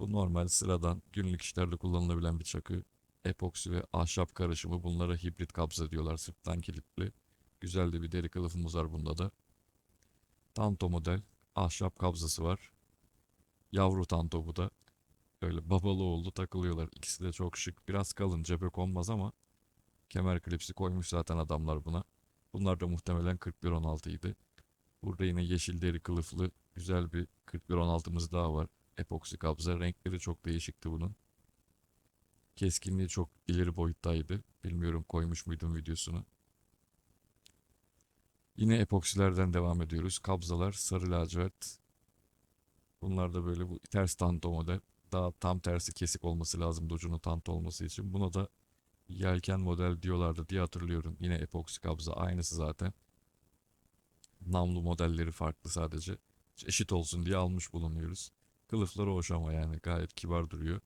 Bu normal sıradan günlük işlerde kullanılabilen bir çakı. Epoksi ve ahşap karışımı bunlara hibrit kabza diyorlar sırttan kilitli. Güzel de bir deri kılıfımız var bunda da. Tanto model ahşap kabzası var. Yavru tanto bu da. Öyle babalı oldu takılıyorlar. İkisi de çok şık. Biraz kalın cebe konmaz ama kemer klipsi koymuş zaten adamlar buna. Bunlar da muhtemelen 4116 idi. Burada yine yeşil deri kılıflı güzel bir 4116'mız daha var. Epoksi kabza. Renkleri çok değişikti bunun. Keskinliği çok ileri boyuttaydı. Bilmiyorum koymuş muydum videosunu. Yine epoksilerden devam ediyoruz. Kabzalar sarı lacivert. Bunlar da böyle bu ters tanto model. Daha tam tersi kesik olması lazım ucunun tanto olması için. Buna da yelken model diyorlardı diye hatırlıyorum. Yine epoksi kabza aynısı zaten. Namlu modelleri farklı sadece. Eşit olsun diye almış bulunuyoruz. Kılıfları hoş ama yani gayet kibar duruyor.